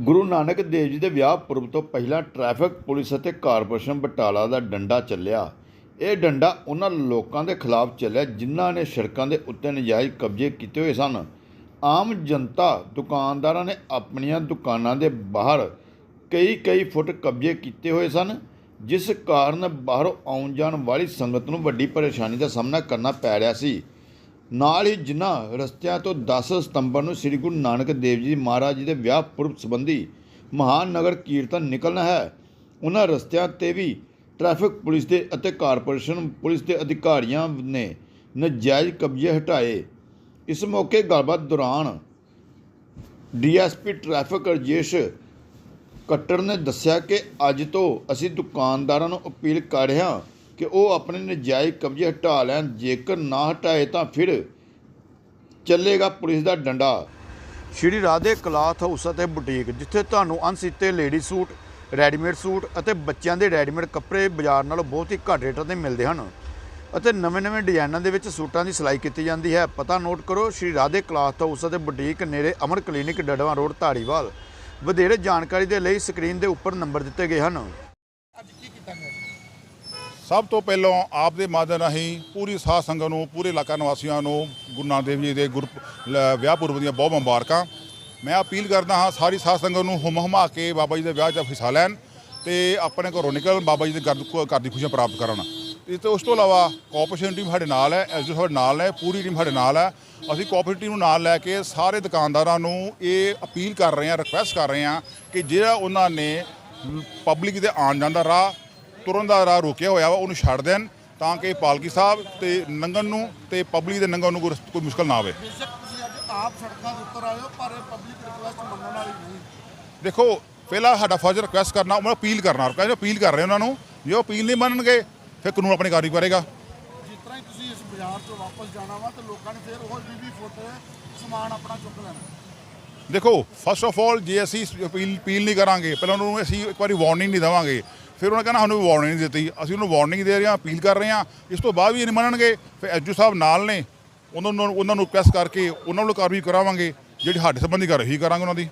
ਗੁਰੂ ਨਾਨਕ ਦੇਵ ਜੀ ਦੇ ਵਿਆਹ ਪੁਰਬ ਤੋਂ ਪਹਿਲਾਂ ਟ੍ਰੈਫਿਕ ਪੁਲਿਸ ਅਤੇ ਕਾਰਪੋਰੇਸ਼ਨ ਬਟਾਲਾ ਦਾ ਡੰਡਾ ਚੱਲਿਆ। ਇਹ ਡੰਡਾ ਉਹਨਾਂ ਲੋਕਾਂ ਦੇ ਖਿਲਾਫ ਚੱਲਿਆ ਜਿਨ੍ਹਾਂ ਨੇ ਸੜਕਾਂ ਦੇ ਉੱਤੇ ਨਜਾਇਜ਼ ਕਬਜ਼ੇ ਕੀਤੇ ਹੋਏ ਸਨ। ਆਮ ਜਨਤਾ ਦੁਕਾਨਦਾਰਾਂ ਨੇ ਆਪਣੀਆਂ ਦੁਕਾਨਾਂ ਦੇ ਬਾਹਰ ਕਈ ਕਈ ਫੁੱਟ ਕਬਜ਼ੇ ਕੀਤੇ ਹੋਏ ਸਨ, ਜਿਸ ਕਾਰਨ ਬਾਹਰੋਂ ਆਉਣ ਜਾਣ ਵਾਲੀ ਸੰਗਤ ਨੂੰ ਵੱਡੀ ਪਰੇਸ਼ਾਨੀ ਦਾ ਸਾਹਮਣਾ ਕਰਨਾ ਪੈ ਰਿਹਾ ਸੀ। ਨਾਲ ਹੀ ਜਿਨ੍ਹਾਂ ਰਸਤਿਆਂ ਤੋਂ 10 ਸਤੰਬਰ ਨੂੰ ਸ੍ਰੀ ਗੁਰੂ ਨਾਨਕ ਦੇਵ ਜੀ ਮਹਾਰਾਜ ਜੀ ਦੇ ਵਿਆਹ ਪੁਰਬ ਸੰਬੰਧੀ ਮਹਾਨ ਨਗਰ ਕੀਰਤਨ ਨਿਕਲਣਾ ਹੈ, ਉਹਨਾਂ ਰਸਤਿਆਂ ਤੇ ਵੀ ਟ੍ਰੈਫਿਕ ਪੁਲਿਸ ਦੇ ਅਤੇ ਕਾਰਪੋਰੇਸ਼ਨ ਪੁਲਿਸ ਦੇ ਅਧਿਕਾਰੀਆਂ ਨੇ ਨਜਾਇਜ਼ ਕਬਜ਼ੇ ਹਟਾਏ। ਇਸ ਮੌਕੇ ਗੱਲਬਾਤ ਦੌਰਾਨ ਡੀਐਸਪੀ ਟ੍ਰੈਫਿਕ ਰਜੇਸ਼ ਕੱਟੜ ਨੇ ਦੱਸਿਆ ਕਿ ਅੱਜ ਤੋਂ ਅਸੀਂ ਦੁਕਾਨਦਾਰਾਂ ਨੂੰ ਅਪੀਲ ਕਰ ਰਹੇ ਹਾਂ ਕਿ ਉਹ ਆਪਣੇ ਨਜਾਇਜ਼ ਕਬਜ਼ੇ ਹਟਾ ਲੈਣ, ਜੇਕਰ ਨਾ ਹਟਾਏ ਤਾਂ ਫਿਰ ਚੱਲੇਗਾ ਪੁਲਿਸ ਦਾ ਡੰਡਾ। ਸ਼੍ਰੀ ਰਾਧੇ ਕਲਾਥ ਹਾਊਸ ਅਤੇ ਬੁਟੀਕ, ਜਿੱਥੇ ਤੁਹਾਨੂੰ ਅਣਸੀਤੇ ਲੇਡੀ ਸੂਟ, ਰੈਡੀਮੇਡ ਸੂਟ ਅਤੇ ਬੱਚਿਆਂ ਦੇ ਰੈਡੀਮੇਡ ਕੱਪੜੇ ਬਾਜ਼ਾਰ ਨਾਲੋਂ ਬਹੁਤ ਹੀ ਘੱਟ ਰੇਟਾਂ ਤੇ ਮਿਲਦੇ ਹਨ ਅਤੇ ਨਵੇਂ-ਨਵੇਂ ਡਿਜ਼ਾਈਨਾਂ ਦੇ ਵਿੱਚ ਸੂਟਾਂ ਦੀ ਸਿਲਾਈ ਕੀਤੀ ਜਾਂਦੀ ਹੈ। ਪਤਾ ਨੋਟ ਕਰੋ, ਸ਼੍ਰੀ ਰਾਧੇ ਕਲਾਥ ਹਾਊਸ ਅਤੇ ਬੁਟੀਕ ਨੇੜੇ ਅਮਰ ਕਲੀਨਿਕ ਡੜਵਾ ਰੋਡ, ਧਾਰੀਵਾਲ। ਵਧੇਰੇ ਜਾਣਕਾਰੀ ਦੇ ਲਈ ਸਕਰੀਨ ਦੇ ਉੱਪਰ ਨੰਬਰ ਦਿੱਤੇ ਗਏ ਹਨ। ਸਭ ਤੋਂ ਪਹਿਲਾਂ ਆਪ ਦੇ ਮਾਧਿਅਮ ਰਾਹੀਂ ਪੂਰੀ ਸਾਧ ਸੰਗਤ ਨੂੰ, ਪੂਰੇ ਇਲਾਕਾ ਨਿਵਾਸੀਆਂ ਨੂੰ, ਗੁਰੂ ਨਾਨਕ ਦੇਵ ਜੀ ਦੇ ਗੁਰ, ਲ- ਵਿਆਹ ਪੁਰਬ ਦੀਆਂ ਬਹੁਤ ਮੁਬਾਰਕਾਂ। ਮੈਂ ਅਪੀਲ ਕਰਦਾ ਹਾਂ ਸਾਰੀ ਸਾਧ ਸੰਗਤ ਨੂੰ ਹੁਮ ਹੁਮਾ ਕੇ ਬਾਬਾ ਜੀ ਦੇ ਵਿਆਹ 'ਚ ਹਿੱਸਾ ਲੈਣ ਤੇ ਆਪਣੇ ਘਰੋਂ ਨਿਕਲਣ, ਬਾਬਾ ਜੀ ਦੇ ਘਰ ਦੀ ਖੁਸ਼ੀਆਂ ਪ੍ਰਾਪਤ ਕਰਨ। ਇਸ ਤੋਂ, ਉਸ ਤੋਂ ਇਲਾਵਾ ਕੋਆਪਰੇਸ਼ਨ ਟੀਮ ਸਾਡੇ ਨਾਲ ਹੈ ਐਸਡੀ ਸਾਡੇ ਨਾਲ ਹੈ, ਪੂਰੀ ਟੀਮ ਸਾਡੇ ਨਾਲ ਹੈ। ਅਸੀਂ ਕੋਆਪਰੇਟਿਵ ਟੀਮ ਨੂੰ ਨਾਲ ਲੈ ਕੇ ਸਾਰੇ ਦੁਕਾਨਦਾਰਾਂ ਨੂੰ ਇਹ ਅਪੀਲ ਕਰ ਰਹੇ ਹਾਂ ਰਿਕੁਐਸਟ ਕਰ ਰਹੇ ਹਾਂ ਕਿ ਜਿਹੜਾ ਉਹਨਾਂ ਨੇ ਪਬਲਿਕ ਦੇ ਆਉਣ ਜਾਂਦਾ ਰਾਹ ਤੁਰਨ ਦਾ ਰਾਹ ਰੋਕਿਆ ਹੋਇਆ ਵਾ ਉਹਨੂੰ ਛੱਡ ਦੇਣ ਤਾਂ ਕਿ ਪਾਲਕੀ ਸਾਹਿਬ ਤੇ ਨੰਗਨ ਨੂੰ ਤੇ ਪਬਲਿਕ ਦੇ ਨੰਗਨ ਨੂੰ ਕੋਈ ਮੁਸ਼ਕਲ ਨਾ ਆਵੇ। ਬੇਸ਼ੱਕ ਤੁਸੀਂ ਅੱਜ ਆਪ ਸੜਕਾਂ ਦੇ ਉੱਤਰ ਆਏ ਹੋ ਪਰ ਇਹ ਪਬਲਿਕ ਰਿਕੁਐਸਟ ਮੰਨਣ ਵਾਲੀ ਨਹੀਂ। ਦੇਖੋ ਪਹਿਲਾਂ ਸਾਡਾ ਫਰਜ਼ ਰਿਕੁਐਸਟ ਕਰਨਾ ਉਹਨਾਂ ਅਪੀਲ ਕਰਨਾ ਕਹਿੰਦੇ ਅਪੀਲ ਕਰ ਰਹੇ ਉਹਨਾਂ ਨੂੰ ਜੇ ਉਹ ਅਪੀਲ ਨਹੀਂ ਮੰਨਣਗੇ ਫਿਰ ਕਾਨੂੰਨ ਆਪਣੀ ਕਾਰਵਾਈ ਕਰੇਗਾ। ਜਿਸ ਤਰ੍ਹਾਂ ਹੀ ਤੁਸੀਂ ਇਸ ਬਾਜ਼ਾਰ ਤੋਂ ਵਾਪਸ ਜਾਣਾ ਵਾ ਤੇ ਲੋਕਾਂ ਨੇ ਫਿਰ ਉਹ 20 ਫੁੱਟ ਸਮਾਨ ਆਪਣਾ ਚੁੱਕ ਲੈਣਾ। ਦੇਖੋ ਫਸਟ ਆਫ ਆਲ ਜੇ ਅਸੀਂ ਅਪੀਲ ਅਪੀਲ ਨਹੀਂ ਕਰਾਂਗੇ ਪਹਿਲਾਂ ਉਹਨਾਂ ਨੂੰ ਅਸੀਂ ਇੱਕ ਵਾਰੀ ਵਾਰਨਿੰਗ ਨਹੀਂ ਦੇਵਾਂਗੇ ਫਿਰ ਉਹਨਾਂ ਕਹਿੰਦਾ ਸਾਨੂੰ ਵਾਰਨਿੰਗ ਨਹੀਂ ਦਿੱਤੀ। ਅਸੀਂ ਉਹਨੂੰ ਵਾਰਨਿੰਗ ਦੇ ਰਹੇ ਹਾਂ, ਅਪੀਲ ਕਰ ਰਹੇ ਹਾਂ। ਇਸ ਤੋਂ ਬਾਅਦ ਵੀ ਇਹ ਨਹੀਂ ਮੰਨਣਗੇ। ਫਿਰ ਐਜੂ ਸਾਹਿਬ ਨਾਲ ਨੇ। ਉਹਨਾਂ ਨੂੰ ਉਹਨਾਂ ਨੂੰ ਰਿਕੁਐਸਟ ਕਰਕੇ ਉਹਨਾਂ ਨੂੰ ਕਾਰਵਾਈ ਕਰਾਵਾਂਗੇ। ਜਿਹੜੀ ਸਾਡੇ ਸੰਬੰਧੀ ਕਰ ਰਹੀ ਕਰਾਂਗੇ ਉਹਨਾਂ ਦੀ।